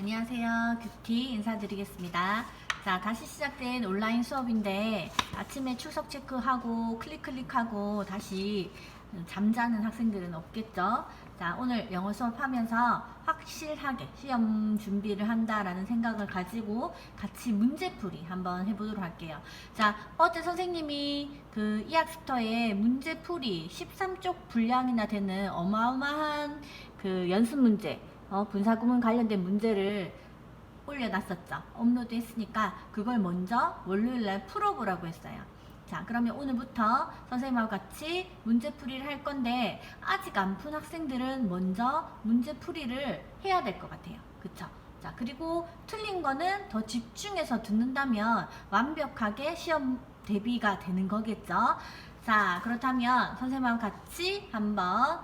안녕하세요. 큐티 인사드리겠습니다. 자, 다시 시작된 온라인 수업인데 아침에 출석 체크하고 클릭 클릭하고 다시 잠자는 학생들은 없겠죠? 자, 오늘 영어 수업하면서 확실하게 시험 준비를 한다라는 생각을 가지고 같이 문제풀이 한번 해보도록 할게요. 자, 어제 선생님이 그 이학스터에 문제풀이 13쪽 분량이나 되는 어마어마한 그 연습 문제 어, 분사구문 관련된 문제를 올려놨었죠. 업로드 했으니까 그걸 먼저 월요일날 풀어보라고 했어요. 자, 그러면 오늘부터 선생님하고 같이 문제풀이를 할 건데 아직 안 푼 학생들은 먼저 문제풀이를 해야 될 것 같아요. 그쵸? 자, 그리고 틀린 거는 더 집중해서 듣는다면 완벽하게 시험 대비가 되는 거겠죠? 자, 그렇다면 선생님하고 같이 한번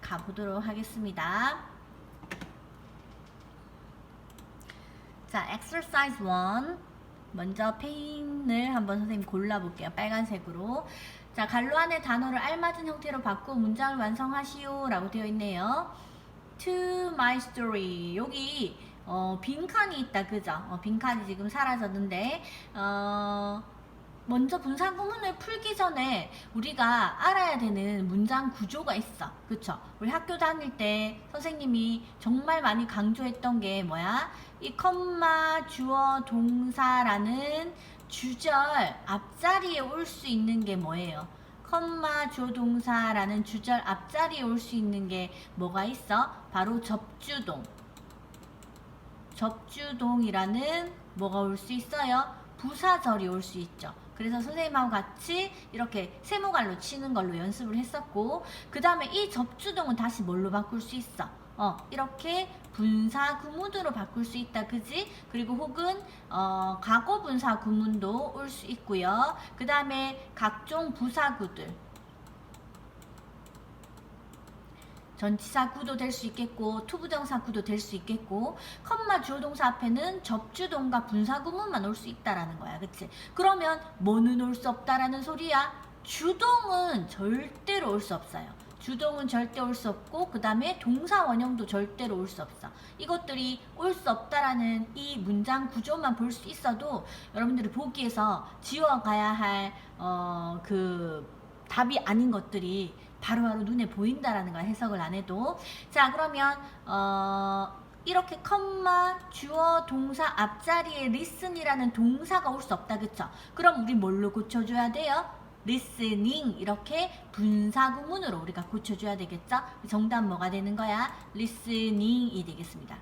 가보도록 하겠습니다. 자, exercise 1. 먼저 페인을 한번 선생님 골라볼게요. 빨간색으로. 자, 갈로 안에 단어를 알맞은 형태로 바꾸어 문장을 완성하시오. 라고 되어 있네요. To my story. 여기, 어, 빈칸이 있다. 그죠? 어, 빈칸이 지금 사라졌는데, 어, 먼저 분산 구문을 풀기 전에 우리가 알아야 되는 문장 구조가 있어. 그쵸? 우리 학교 다닐 때 선생님이 정말 많이 강조했던 게 뭐야? 이 컴마, 주어, 동사라는 주절 앞자리에 올 수 있는 게 뭐예요? 컴마, 주어, 동사라는 주절 앞자리에 올 수 있는 게 뭐가 있어? 바로 접주동. 접주동이라는 뭐가 올 수 있어요? 부사절이 올 수 있죠. 그래서 선생님하고 같이 이렇게 세모갈로 치는 걸로 연습을 했었고 그 다음에 이 접주동은 다시 뭘로 바꿀 수 있어? 어 이렇게 분사 구문으로 바꿀 수 있다 그지? 그리고 혹은 어, 과거 분사 구문도 올 수 있고요. 그 다음에 각종 부사구들. 전치사 구도 될 수 있겠고 투부정사 구도 될 수 있겠고 컴마 주어동사 앞에는 접주동과 분사구문만 올 수 있다라는 거야 그치? 그러면 뭐는 올 수 없다라는 소리야? 주동은 절대로 올 수 없어요 주동은 절대 올 수 없고 그 다음에 동사 원형도 절대로 올 수 없어. 이것들이 올 수 없다라는 이 문장 구조만 볼 수 있어도 여러분들이 보기에서 지워가야 할 어 그 답이 아닌 것들이 바로바로 눈에 보인다라는 걸 해석을 안 해도. 자 그러면 어 이렇게 컴마 주어 동사 앞자리에 listen이라는 동사가 올 수 없다 그쵸? 그럼 우리 뭘로 고쳐줘야 돼요 listening 이렇게 분사 구문으로 우리가 고쳐줘야 되겠죠 정답 뭐가 되는 거야 listening이 되겠습니다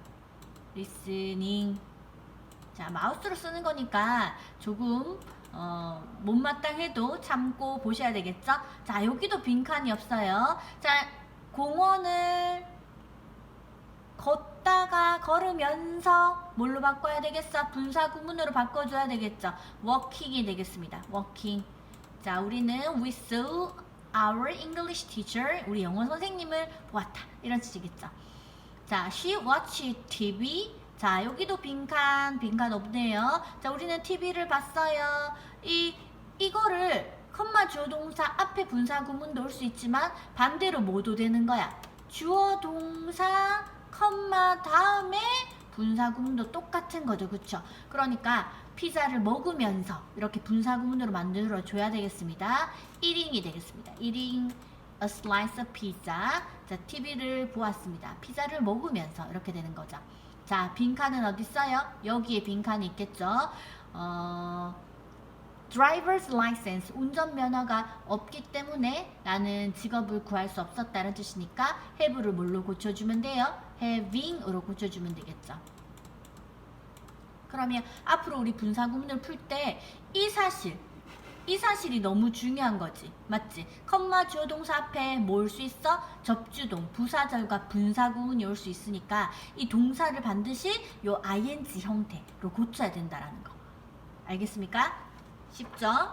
listening 자 마우스로 쓰는 거니까 조금 어, 못마땅해도 참고 보셔야 되겠죠? 자, 여기도 빈칸이 없어요. 자, 공원을 걷다가 걸으면서 뭘로 바꿔야 되겠어? 분사 구문으로 바꿔줘야 되겠죠? walking이 되겠습니다. walking. 자, 우리는 saw our English teacher. 우리 영어 선생님을 보았다. 이런 뜻이겠죠? 자, she watched TV. 자, 여기도 빈칸, 빈칸 없네요. 자, 우리는 TV를 봤어요. 이, 이거를 컴마 주어 동사 앞에 분사 구문도 올수 있지만 반대로 뭐도 되는 거야. 주어 동사 컴마 다음에 분사 구문도 똑같은 거죠. 그쵸? 그러니까 피자를 먹으면서 이렇게 분사 구문으로 만들어 줘야 되겠습니다. 1인이 되겠습니다. 1인 a slice of pizza. 자, TV를 보았습니다. 피자를 먹으면서 이렇게 되는 거죠. 자, 빈칸은 어디 있어요? 여기에 빈칸이 있겠죠. 어, driver's license 운전면허가 없기 때문에 나는 직업을 구할 수 없었다는 뜻이니까 have를 뭘로 고쳐주면 돼요? having으로 고쳐주면 되겠죠. 그러면 앞으로 우리 분사 구문을 풀 때 이 사실 이 사실이 너무 중요한 거지. 맞지? 컴마 주어 동사 앞에 뭐올수 있어? 접주동, 부사절과 분사구문이 올 수 있으니까 이 동사를 반드시 요 ing 형태로 고쳐야 된다라는 거. 알겠습니까? 쉽죠?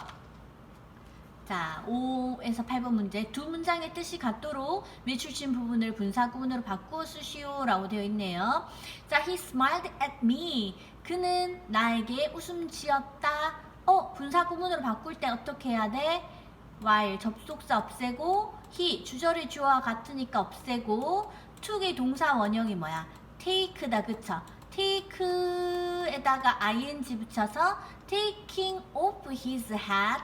자, 5에서 8번 문제. 두 문장의 뜻이 같도록 밀출신 부분을 분사 구문으로 바꾸어 쓰시오. 라고 되어 있네요. 자, he smiled at me. 그는 나에게 웃음 지었다. 어, 분사 구문으로 바꿀 때 어떻게 해야 돼? while 접속사 없애고 he 주절의 주어와 같으니까 없애고 took의 동사 원형이 뭐야? take다 그쵸? take에다가 ing 붙여서 taking off his hat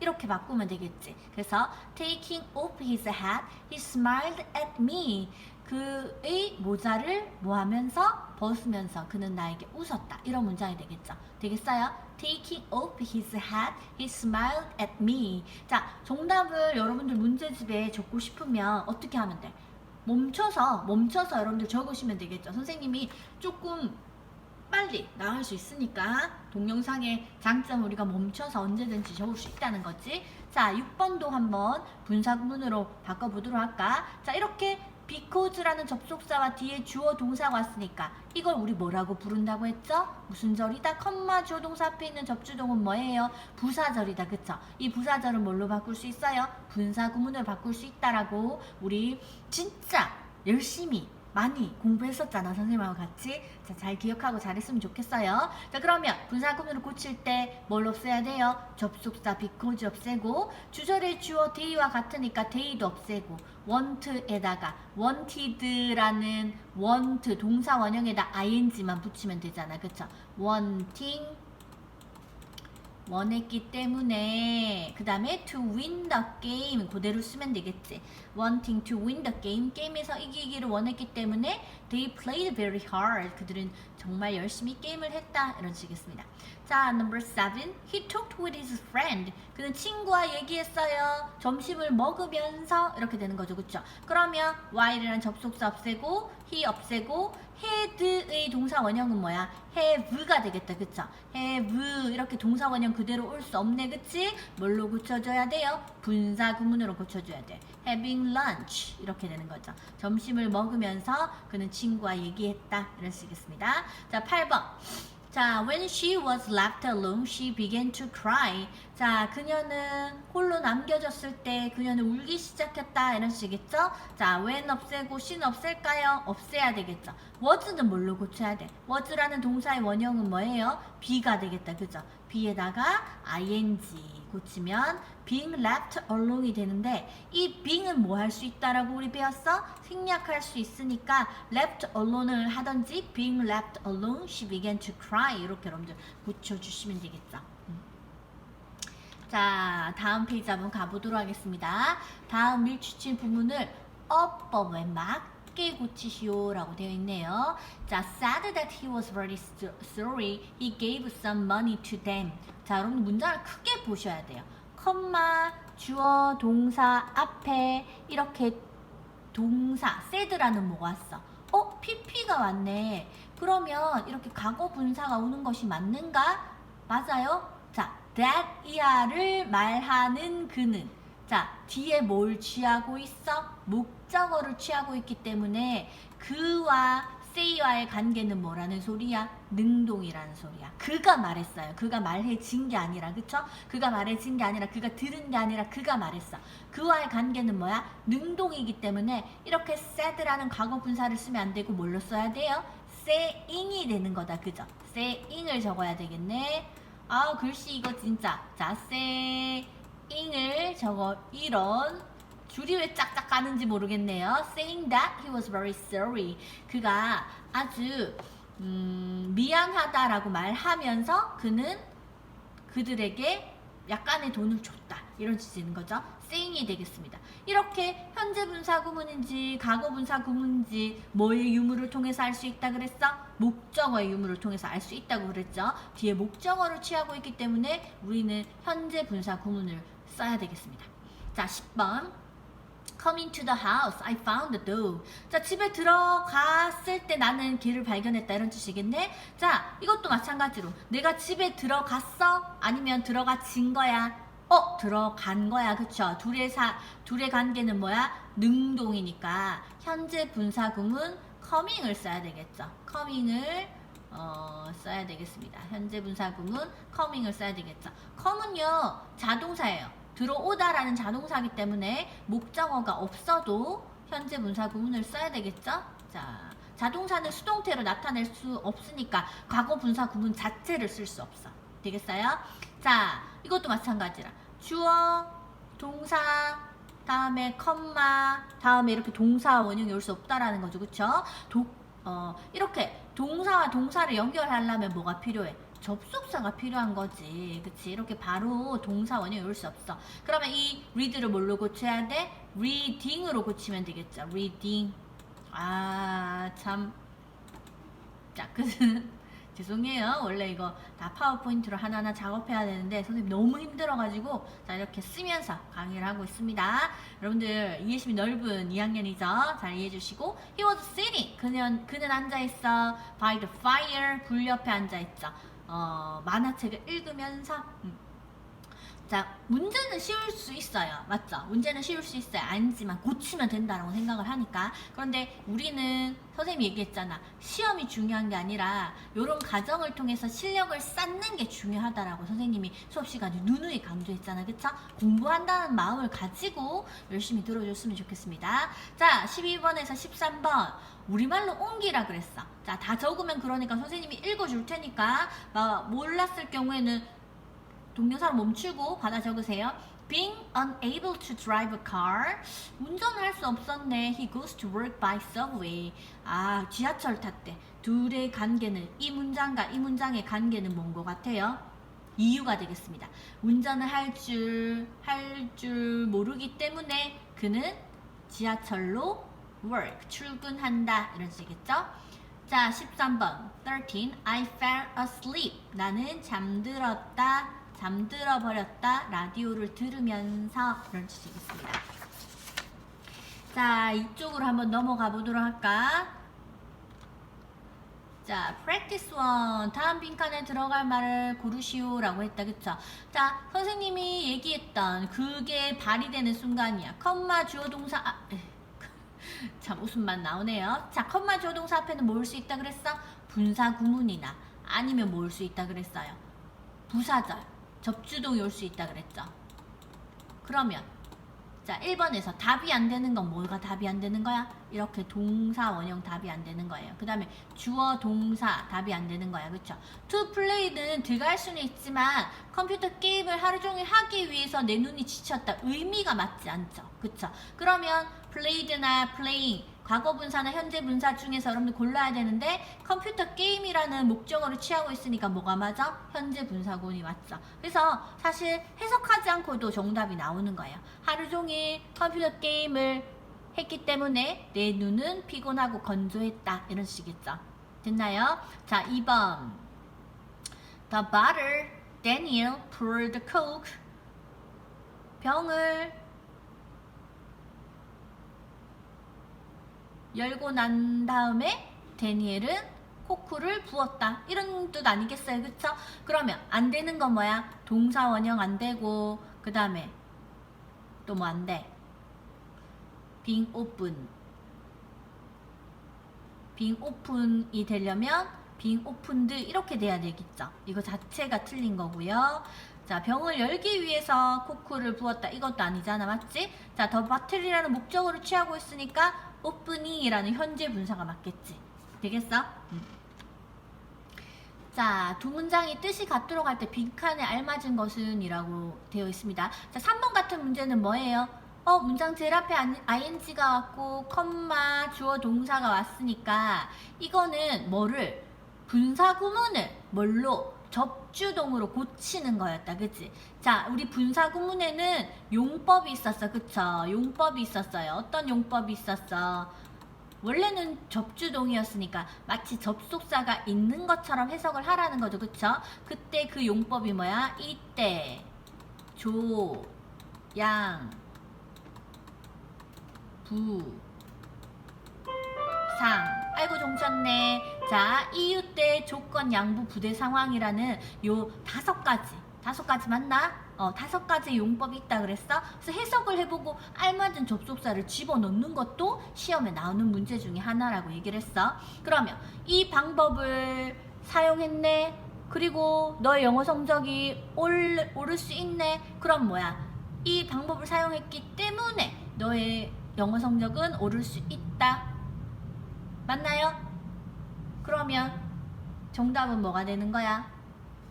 이렇게 바꾸면 되겠지. 그래서 taking off his hat, he smiled at me. 그의 모자를 뭐 하면서 벗으면서 그는 나에게 웃었다. 이런 문장이 되겠죠. 되겠어요? Taking off his hat, he smiled at me. 자, 정답을 여러분들 문제집에 적고 싶으면 어떻게 하면 돼? 멈춰서 멈춰서 여러분들 적으시면 되겠죠. 선생님이 조금 빨리 나갈 수 있으니까 동영상의 장점 우리가 멈춰서 언제든지 적을 수 있다는 거지. 자, 6번도 한번 분사구문으로 바꿔보도록 할까? 자, 이렇게 because라는 접속사와 뒤에 주어 동사가 왔으니까 이걸 우리 뭐라고 부른다고 했죠? 무슨 절이다? 컴마 주어 동사 앞에 있는 접주동은 뭐예요? 부사절이다. 그쵸? 이 부사절은 뭘로 바꿀 수 있어요? 분사구문을 바꿀 수 있다라고 우리 진짜 열심히 많이 공부했었잖아 선생님하고 같이. 자, 잘 기억하고 잘했으면 좋겠어요. 자 그러면 분사구문을 고칠 때 뭘 없애야 돼요? 접속사 because 없애고 주절의 주어 day와 같으니까 day도 없애고 want에다가 wanted라는 want 동사 원형에다 ing만 붙이면 되잖아. 그쵸? wanting 원했기 때문에 그 다음에 to win the game 그대로 쓰면 되겠지. wanting to win the game 게임에서 이기기를 원했기 때문에 they played very hard. 그들은 정말 열심히 게임을 했다. 이런 식이겠습니다. 자 number seven. He talked with his friend. 그는 친구와 얘기했어요. 점심을 먹으면서 이렇게 되는 거죠. 그쵸? 그러면 while이라는 접속사 없애고 he 없애고 had의 동사 원형은 뭐야? have가 되겠다. 그쵸? have 이렇게 동사 원형 그대로 올 수 없네. 그치? 뭘로 고쳐줘야 돼요? 분사 구문으로 고쳐줘야 돼. having lunch 이렇게 되는 거죠. 점심을 먹으면서 그는 친구와 얘기했다. 이런 식이겠습니다. 자, 8번. 자, when she was left alone, she began to cry. 자, 그녀는 홀로 남겨졌을 때 그녀는 울기 시작했다. 이런 식이겠죠? 자, when 없애고 she는 없앨까요? 없애야 되겠죠. was는 뭘로 고쳐야 돼? was라는 동사의 원형은 뭐예요? be가 되겠다. 그죠? be에다가 ing 고치면 being left alone이 되는데 이 being은 뭐 할 수 있다라고 우리 배웠어? 생략할 수 있으니까 left alone을 하든지 being left alone she began to cry 이렇게 여러분들 고쳐주시면 되겠죠. 음. 자 다음 페이지 한번 가보도록 하겠습니다. 다음 밀추친 부분을 어법에 맞게 고치시오라고 되어 있네요. 자, said that he was very sorry. He gave some money to them. 자, 여러분 문장을 크게 보셔야 돼요. 컴마, 주어, 동사 앞에 이렇게 동사, said라는 뭐가 왔어? 어, pp가 왔네. 그러면 이렇게 과거 분사가 오는 것이 맞는가? 맞아요. 자, that 이하를 말하는 그는 자, 뒤에 뭘 취하고 있어? 목 적어를 취하고 있기 때문에 그와 say와의 관계는 뭐라는 소리야? 능동이라는 소리야. 그가 말했어요. 그가 말해진 게 아니라, 그쵸? 그가 말해진 게 아니라, 그가 들은 게 아니라, 그가 말했어. 그와의 관계는 뭐야? 능동이기 때문에 이렇게 said라는 과거 분사를 쓰면 안 되고 뭘로 써야 돼요? saying이 되는 거다. 그죠? saying을 적어야 되겠네. 아, 글씨 이거 진짜. 자, saying을 적어. 이런. 줄이 왜 짝짝 가는지 모르겠네요. Saying that he was very sorry. 그가 아주 음, 미안하다라고 말하면서 그는 그들에게 약간의 돈을 줬다. 이런 뜻인 거죠. saying이 되겠습니다. 이렇게 현재 분사 구문인지 과거 분사 구문인지 뭐의 유무를 통해서 알 수 있다 그랬어? 목적어의 유무를 통해서 알 수 있다고 그랬죠. 뒤에 목적어를 취하고 있기 때문에 우리는 현재 분사 구문을 써야 되겠습니다. 자, 10번. Coming to the house, I found the door. 자, 집에 들어갔을 때 나는 길을 발견했다. 이런 뜻이겠네? 자, 이것도 마찬가지로. 내가 집에 들어갔어? 아니면 들어가진 거야? 어, 들어간 거야. 그쵸? 둘의 사, 둘의 관계는 뭐야? 능동이니까. 현재 분사구문 coming을 써야 되겠죠. coming을 어, 써야 되겠습니다. 현재 분사구문 coming을 써야 되겠죠. come은요, 자동사예요. 들어오다라는 자동사기 때문에 목적어가 없어도 현재 분사 구문을 써야 되겠죠? 자, 자동사는 수동태로 나타낼 수 없으니까 과거 분사 구문 자체를 쓸 수 없어. 되겠어요? 자, 이것도 마찬가지라. 주어, 동사, 다음에 컴마, 다음에 이렇게 동사 원형이 올 수 없다라는 거죠. 그쵸? 도, 어, 이렇게 동사와 동사를 연결하려면 뭐가 필요해? 접속사가 필요한 거지. 그치? 이렇게 바로 동사 원형 외울 수 없어. 그러면 이 read를 뭘로 고쳐야 돼? reading으로 고치면 되겠죠. reading. 아, 참. 자, 그, 죄송해요. 원래 이거 다 파워포인트로 하나하나 작업해야 되는데 선생님 너무 힘들어가지고 자 이렇게 쓰면서 강의를 하고 있습니다. 여러분들 이해심이 넓은 2학년이죠. 잘 이해해주시고 He was sitting. 그는 그는 앉아 있어 by the fire. 불 옆에 앉아 있죠. 어 만화책을 읽으면서. 음. 자, 문제는 쉬울 수 있어요. 맞죠? 문제는 쉬울 수 있어요. 아니지만 고치면 된다라고 생각을 하니까. 그런데 우리는 선생님이 얘기했잖아. 시험이 중요한 게 아니라 이런 과정을 통해서 실력을 쌓는 게 중요하다라고 선생님이 수업 시간에 누누이 강조했잖아. 그쵸? 공부한다는 마음을 가지고 열심히 들어줬으면 좋겠습니다. 자, 12번에서 13번. 우리말로 옮기라 그랬어. 자, 다 적으면 그러니까 선생님이 읽어줄 테니까 막 몰랐을 경우에는 동영상을 멈추고 받아 적으세요. Being unable to drive a car. 운전할 수 없었네. He goes to work by subway. 아, 지하철 탔대. 둘의 관계는 이 문장과 이 문장의 관계는 뭔 것 같아요? 이유가 되겠습니다. 운전을 할 줄, 할 줄 모르기 때문에 그는 지하철로 work, 출근한다. 이런 식이겠죠? 자, 13번. 13. I fell asleep. 나는 잠들었다. 잠들어 버렸다. 라디오를 들으면서 이런 뜻이겠습니다. 자, 이쪽으로 한번 넘어가 보도록 할까? 자, practice one. 다음 빈칸에 들어갈 말을 고르시오 라고 했다. 그쵸? 자, 선생님이 얘기했던 그게 발휘되는 순간이야. 컴마 주어 동사 아, 에, 참 웃음만 나오네요. 자, 컴마 주어 동사 앞에는 뭘수 있다 그랬어? 분사 구문이나 아니면 뭘수 있다 그랬어요? 부사절, 접주동이 올 수 있다 그랬죠. 그러면 자 1번에서 답이 안 되는 건 뭐가 답이 안 되는 거야? 이렇게 동사 원형 답이 안 되는 거예요. 그 다음에 주어 동사 답이 안 되는 거야. 그쵸? to play는 들어갈 수는 있지만 컴퓨터 게임을 하루 종일 하기 위해서 내 눈이 지쳤다. 의미가 맞지 않죠. 그쵸? 그러면 played나 playing 과거 분사나 현재 분사 중에서 여러분들 골라야 되는데 컴퓨터 게임이라는 목적어를 취하고 있으니까 뭐가 맞아? 현재 분사군이 맞죠. 그래서 사실 해석하지 않고도 정답이 나오는 거예요. 하루 종일 컴퓨터 게임을 했기 때문에 내 눈은 피곤하고 건조했다. 이런 식이겠죠. 됐나요? 자, 2번. The butter Daniel poured coke. 병을 열고 난 다음에 데니엘은 코쿠를 부었다. 이런 뜻 아니겠어요? 그쵸? 그러면 안 되는 건 뭐야? 동사 원형 안 되고 그 다음에 또 뭐 안 돼? 빙 오픈 빙 오픈이 되려면 빙 오픈드 이렇게 돼야 되겠죠. 이거 자체가 틀린 거고요. 자, 병을 열기 위해서 코쿠를 부었다. 이것도 아니잖아. 맞지? 자, 더 바틀이라는 목적으로 취하고 있으니까 오프닝이라는 현재 분사가 맞겠지. 되겠어? 음. 자, 두 문장이 뜻이 같도록 할 때 빈칸에 알맞은 것은 이라고 되어 있습니다. 자, 3번 같은 문제는 뭐예요? 어, 문장 제일 앞에 ing가 왔고, 컴마, 주어 동사가 왔으니까, 이거는 뭐를, 분사 구문을 뭘로 접주동으로 고치는 거였다. 그치? 자, 우리 분사 구문에는 용법이 있었어. 그쵸? 용법이 있었어요. 어떤 용법이 있었어? 원래는 접주동이었으니까 마치 접속사가 있는 것처럼 해석을 하라는 거죠. 그쵸? 그때 그 용법이 뭐야? 이때, 조, 양, 부, 상. 아이고 종쳤네. 자, 이유 때 조건 양부 부대 상황이라는 요 다섯 가지. 다섯 가지 맞나? 어, 다섯 가지 용법이 있다 그랬어? 그래서 해석을 해보고 알맞은 접속사를 집어넣는 것도 시험에 나오는 문제 중에 하나라고 얘기를 했어. 그러면 이 방법을 사용했네. 그리고 너의 영어 성적이 올, 오를 수 있네. 그럼 뭐야? 이 방법을 사용했기 때문에 너의 영어 성적은 오를 수 있다. 맞나요? 그러면 정답은 뭐가 되는 거야?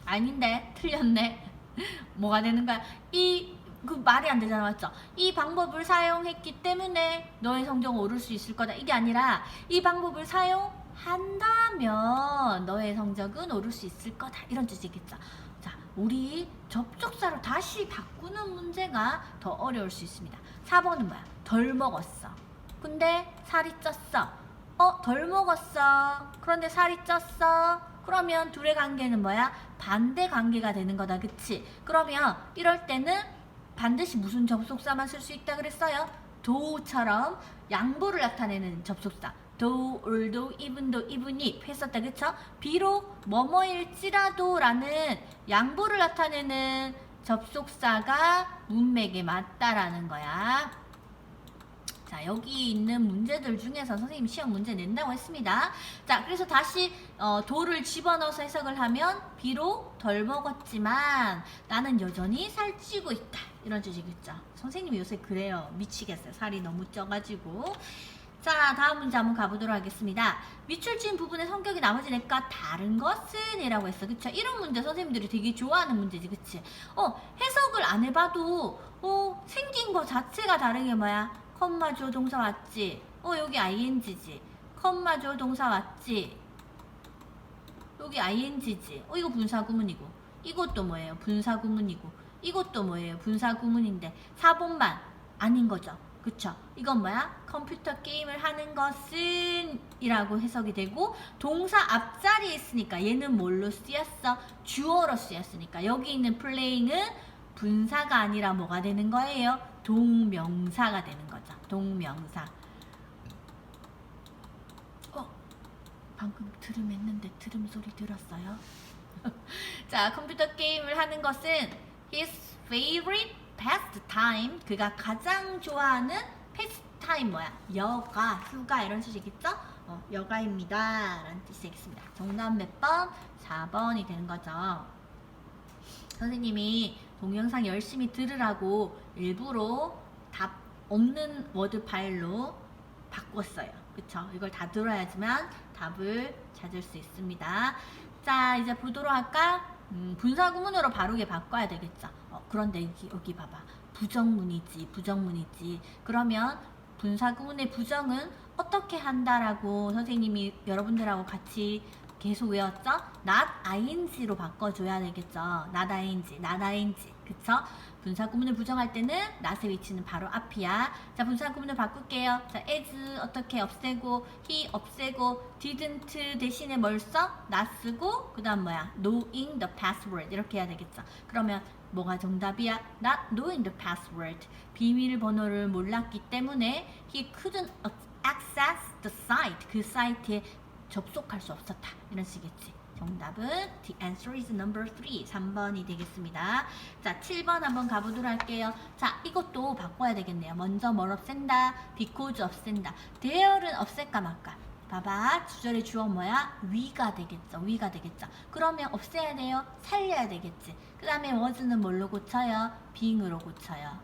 아닌데 틀렸네. 뭐가 되는 거야? 이 그 말이 안 되잖아 맞죠? 이 방법을 사용했기 때문에 너의 성적은 오를 수 있을 거다. 이게 아니라 이 방법을 사용 한다면 너의 성적은 오를 수 있을 거다. 이런 뜻이겠죠. 자, 우리 접속사로 다시 바꾸는 문제가 더 어려울 수 있습니다. 4번은 뭐야? 덜 먹었어. 근데 살이 쪘어. 어, 덜 먹었어. 그런데 살이 쪘어. 그러면 둘의 관계는 뭐야? 반대 관계가 되는 거다. 그치? 그러면 이럴 때는 반드시 무슨 접속사만 쓸 수 있다 그랬어요? 도처럼 양보를 나타내는 접속사. 도, 올도, 이분도, 이분이 했었다. 그쵸? 비록 뭐뭐일지라도 라는 양보를 나타내는 접속사가 문맥에 맞다라는 거야. 자, 여기 있는 문제들 중에서 선생님 시험 문제 낸다고 했습니다. 자, 그래서 다시 어, 도를 집어넣어서 해석을 하면 비록 덜 먹었지만 나는 여전히 살찌고 있다. 이런 뜻이겠죠. 선생님이 요새 그래요. 미치겠어요. 살이 너무 쪄가지고. 자, 다음 문제 한번 가보도록 하겠습니다. 밑줄 친 부분의 성격이 나머지 넷과 다른 것은? 이라고 했어. 그쵸? 이런 문제 선생님들이 되게 좋아하는 문제지. 그치? 어, 해석을 안 해봐도, 어, 생긴 거 자체가 다른 게 뭐야? 컴마 조 동사 왔지? 어, 여기 ing지. 컴마 조 동사 왔지? 여기 ing지. 어, 이거 분사구문이고. 이것도 뭐예요? 분사구문이고. 이것도 뭐예요? 분사구문인데 4번만 아닌 거죠. 그쵸? 이건 뭐야? 컴퓨터 게임을 하는 것은 이라고 해석이 되고 동사 앞자리에 있으니까 얘는 뭘로 쓰였어? 주어로 쓰였으니까 여기 있는 플레이는 분사가 아니라 뭐가 되는 거예요? 동명사가 되는 거죠. 동명사. 어? 방금 들음 했는데 들음 소리 들었어요? 자, 컴퓨터 게임을 하는 것은 his favorite pastime. 그가 가장 좋아하는 pastime 뭐야? 여가, 휴가 이런 뜻이겠죠? 어, 여가입니다. 라는 뜻이겠습니다. 정답 몇 번? 4번이 되는 거죠. 선생님이 동영상 열심히 들으라고 일부러 답 없는 워드 파일로 바꿨어요. 그쵸? 이걸 다 들어야지만 답을 찾을 수 있습니다. 자, 이제 보도록 할까? 음, 분사구문으로 바르게 바꿔야 되겠죠. 어, 그런데 여기, 여기 봐봐. 부정문이지, 부정문이지. 그러면 분사구문의 부정은 어떻게 한다라고 선생님이 여러분들하고 같이 계속 외웠죠? not ing로 바꿔줘야 되겠죠. not ing, not ing. 그쵸? 분사 구문을 부정할 때는 not의 위치는 바로 앞이야. 자, 분사 구문을 바꿀게요. 자, as 어떻게 없애고, he 없애고, didn't 대신에 뭘 써? not 쓰고, 그 다음 뭐야? knowing the password. 이렇게 해야 되겠죠. 그러면 뭐가 정답이야? not knowing the password. 비밀번호를 몰랐기 때문에 he couldn't access the site. 그 사이트에 접속할 수 없었다. 이런 식이겠지. 정답은 the answer is number 3. 3번이 되겠습니다. 자, 7번 한번 가보도록 할게요. 자, 이것도 바꿔야 되겠네요. 먼저 뭘 없앤다? because 없앤다. there는 없앨까 말까? 봐봐. 주절의 주어 뭐야? 위가 되겠죠. 위가 되겠죠. 그러면 없애야 돼요. 살려야 되겠지. 그 다음에 was는 뭘로 고쳐요? being으로 고쳐요.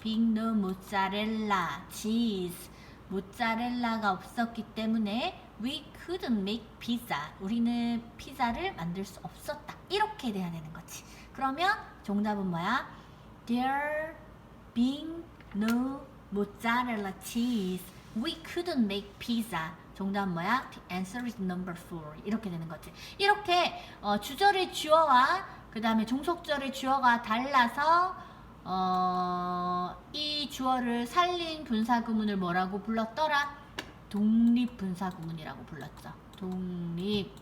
being no mozzarella cheese. 모짜렐라가 없었기 때문에 we couldn't make pizza. 우리는 피자를 만들 수 없었다. 이렇게 돼야 되는 거지. 그러면 정답은 뭐야? There being no mozzarella cheese, we couldn't make pizza. 정답은 뭐야? The answer is number four. 이렇게 되는 거지. 이렇게 어, 주절의 주어와 그 다음에 종속절의 주어가 달라서 어, 이 주어를 살린 분사 구문을 뭐라고 불렀더라? 독립 분사구문이라고 불렀죠. 독립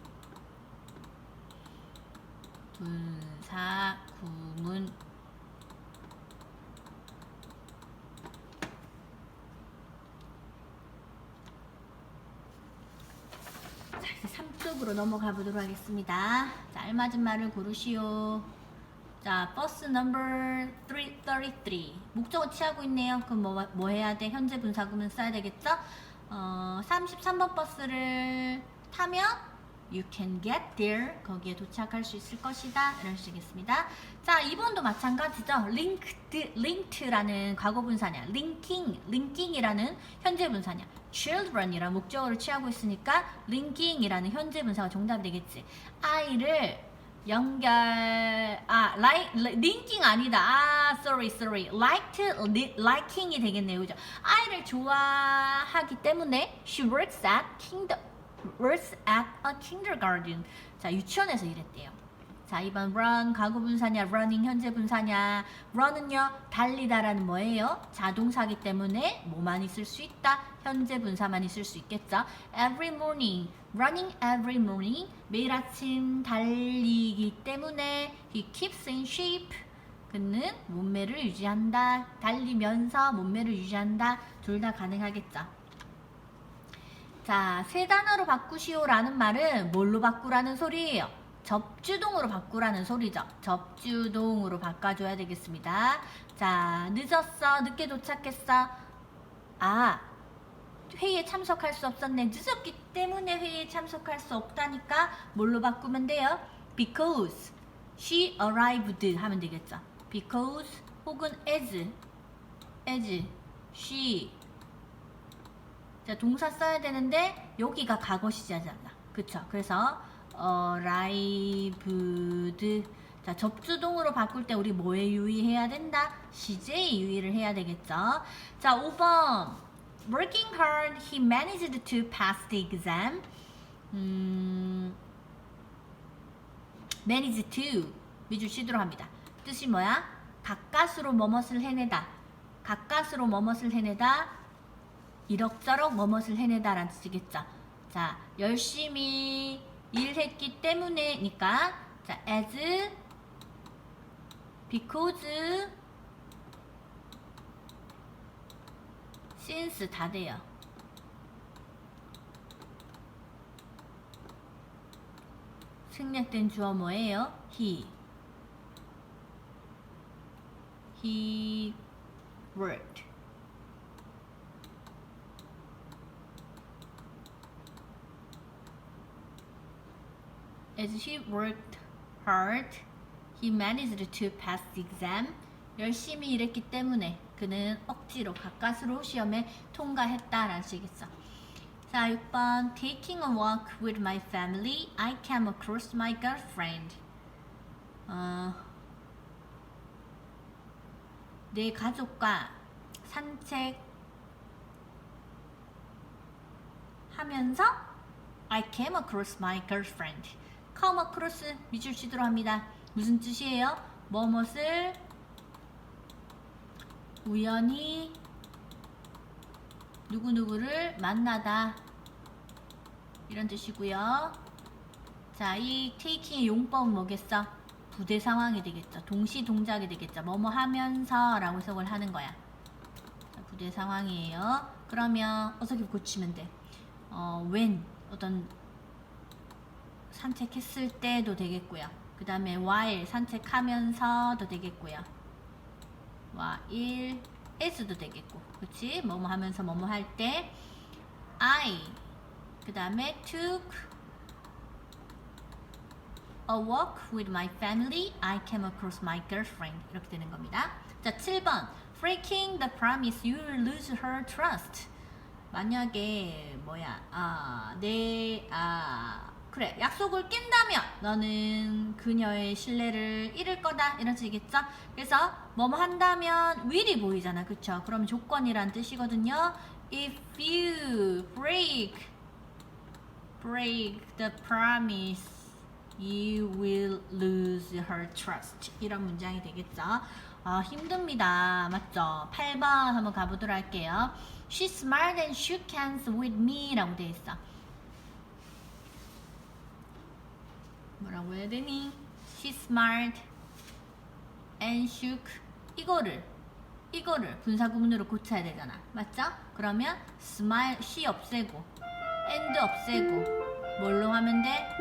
분사 구문 자, 이제 3쪽으로 넘어가 보도록 하겠습니다. 자, 알맞은 말을 고르시오. 자, 버스 넘버 333. 목적어 취하고 있네요. 그럼 뭐, 뭐 해야 돼? 현재 분사구문 써야 되겠죠? 어, 33번 버스를 타면 you can get there. 거기에 도착할 수 있을 것이다. 이런 식이겠습니다. 자, 2번도 마찬가지죠. linked, linked라는 과거 분사냐. linking, linking이라는 현재 분사냐. children이라는 목적어를 취하고 있으니까 linking이라는 현재 분사가 정답이 되겠지. 아이를 연결 아 like linking 아니다 아 sorry sorry liked li, liking이 되겠네요 그죠 아이를 좋아하기 때문에 she works at kingdom works at a kindergarten. 자, 유치원에서 일했대요. 자, 2번 run 과거 분사냐, running 현재 분사냐. run은요, 달리다라는 뭐예요? 자동사기 때문에 뭐만 있을 수 있다? 현재 분사만 있을 수 있겠죠. every morning, running every morning. 매일 아침 달리기 때문에 he keeps in shape. 그는 몸매를 유지한다. 달리면서 몸매를 유지한다. 둘 다 가능하겠죠. 자, 세 단어로 바꾸시오라는 말은 뭘로 바꾸라는 소리예요? 접주동으로 바꾸라는 소리죠. 접주동으로 바꿔줘야 되겠습니다. 자, 늦었어. 늦게 도착했어. 아, 회의에 참석할 수 없었네. 늦었기 때문에 회의에 참석할 수 없다니까 뭘로 바꾸면 돼요? Because she arrived 하면 되겠죠. Because 혹은 as, as, she. 자, 동사 써야 되는데 여기가 과거 시제잖아. 그쵸? 그래서 arrived 자, 접주동으로 바꿀 때 우리 뭐에 유의해야 된다? 시제에 유의를 해야 되겠죠. 자, 5번. Working hard, he managed to pass the exam. 음, manage to 미주 시도로 합니다. 뜻이 뭐야? 가까스로 뭐뭇을 해내다. 가까스로 뭐뭇을 해내다. 이럭저럭 뭐뭇을 해내다라는 뜻이겠죠. 자, 열심히 일했기 때문에니까 자, as because since 다 돼요. 생략된 주어 뭐예요? he he worked As he worked hard, he managed to pass the exam. 열심히 일했기 때문에 그는 억지로 가까스로 시험에 통과했다라는 식이겠어. 자, 6번 Taking a walk with my family, I came across my girlfriend. 어, 내 가족과 산책 하면서 I came across my girlfriend. Come across 미줄 시도로 합니다. 무슨 뜻이에요? 뭐뭇을 우연히 누구누구를 만나다 이런 뜻이고요. 자, 이 taking의 용법은 뭐겠어? 부대 상황이 되겠죠. 동시 동작이 되겠죠. 뭐뭐 하면서 라고 해석을 하는 거야. 자, 부대 상황이에요. 그러면 어떻게 고치면 돼? 어, when 어떤 산책했을 때도 되겠고요. 그 다음에 while 산책하면서도 되겠고요. while as도 되겠고 그치? 뭐뭐 하면서 뭐뭐 할 때 I 그 다음에 took a walk with my family I came across my girlfriend 이렇게 되는 겁니다. 자 7번 breaking the promise you lose her trust 만약에 뭐야 아내아 그래 약속을 깬다면 너는 그녀의 신뢰를 잃을 거다. 이런 뜻이겠죠? 그래서 뭐뭐 한다면 will이 보이잖아. 그쵸? 그럼 조건이란 뜻이거든요. If you break break the promise you will lose her trust. 이런 문장이 되겠죠? 아 힘듭니다. 맞죠? 8번 한번 가보도록 할게요. She smiled and shook hands with me 라고 되어 있어 뭐라고 해야 되니? She smiled and shook. 이거를 이거를 분사구문으로 고쳐야 되잖아. 맞죠? 그러면 smile she 없애고 and 없애고 뭘로 하면 돼?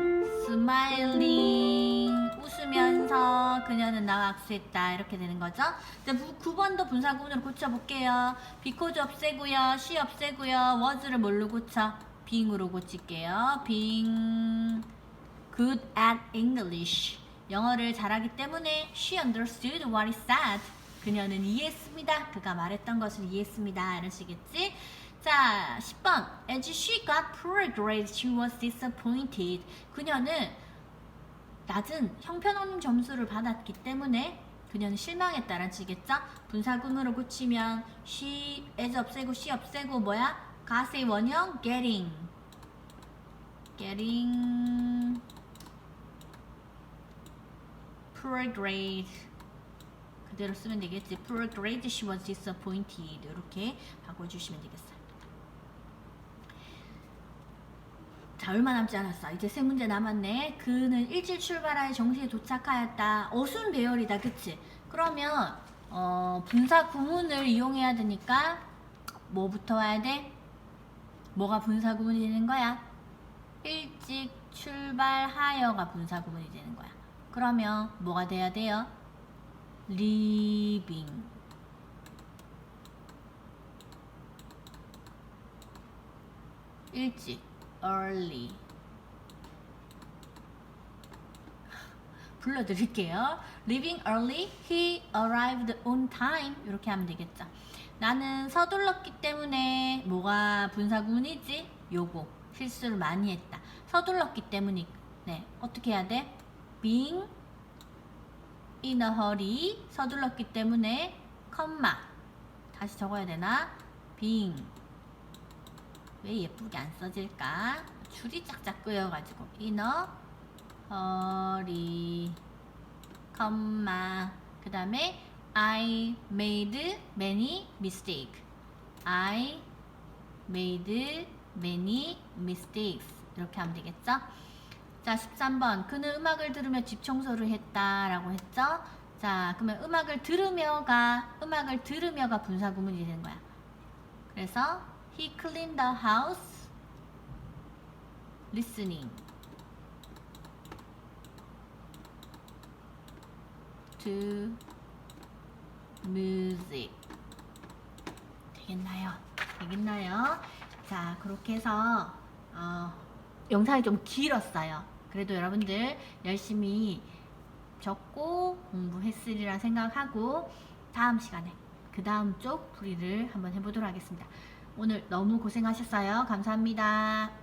smiling. 웃으면서 그녀는 나와 악수했다. 이렇게 되는 거죠? 자 9번도 분사구문으로 고쳐볼게요. because 없애고요 she 없애고요. was를 뭘로 고쳐? being으로 고칠게요. being good at English. 영어를 잘하기 때문에 she understood what he said. 그녀는 이해했습니다. 그가 말했던 것을 이해했습니다. 이런 식이겠지? 자, 10번. As she got poor grades, she was disappointed. 그녀는 낮은 형편없는 점수를 받았기 때문에 그녀는 실망했다는 식이겠죠? 분사구문으로 고치면 she, as 없애고 she 없애고 뭐야? 가세의 원형 getting getting poor grade 그대로 쓰면 되겠지. poor grade she was disappointed 이렇게 바꿔주시면 되겠어요. 자 얼마 남지 않았어. 이제 세 문제 남았네. 그는 일찍 출발하여 정시에 도착하였다. 어순 배열이다, 그치? 그러면 어, 분사 구문을 이용해야 되니까 뭐부터 와야 돼? 뭐가 분사 구문이 되는 거야? 일찍 출발하여가 분사 구문이 되는 거야. 그러면 뭐가 돼야 돼요? leaving 일찍 early 불러드릴게요. Leaving early, he arrived on time. 이렇게 하면 되겠죠. 나는 서둘렀기 때문에 뭐가 분사구문이지? 요거 실수를 많이 했다. 서둘렀기 때문이 네 어떻게 해야 돼? Being in a hurry 서둘렀기 때문에 컴마 다시 적어야 되나? Being 왜 예쁘게 안 써질까? 줄이 짝짝 끄여가지고 in a hurry 컴마 그 다음에 I made many mistake I made many mistakes 이렇게 하면 되겠죠? 자 13번 그는 음악을 들으며 집 청소를 했다 라고 했죠? 자 그러면 음악을 들으며가 음악을 들으며가 분사구문이 되는 거야 그래서 he cleaned the house listening to music 되겠나요? 되겠나요? 자 그렇게 해서 어, 영상이 좀 길었어요. 그래도 여러분들 열심히 적고 공부했으리라 생각하고 다음 시간에 그 다음 쪽 풀이를 한번 해보도록 하겠습니다. 오늘 너무 고생하셨어요. 감사합니다.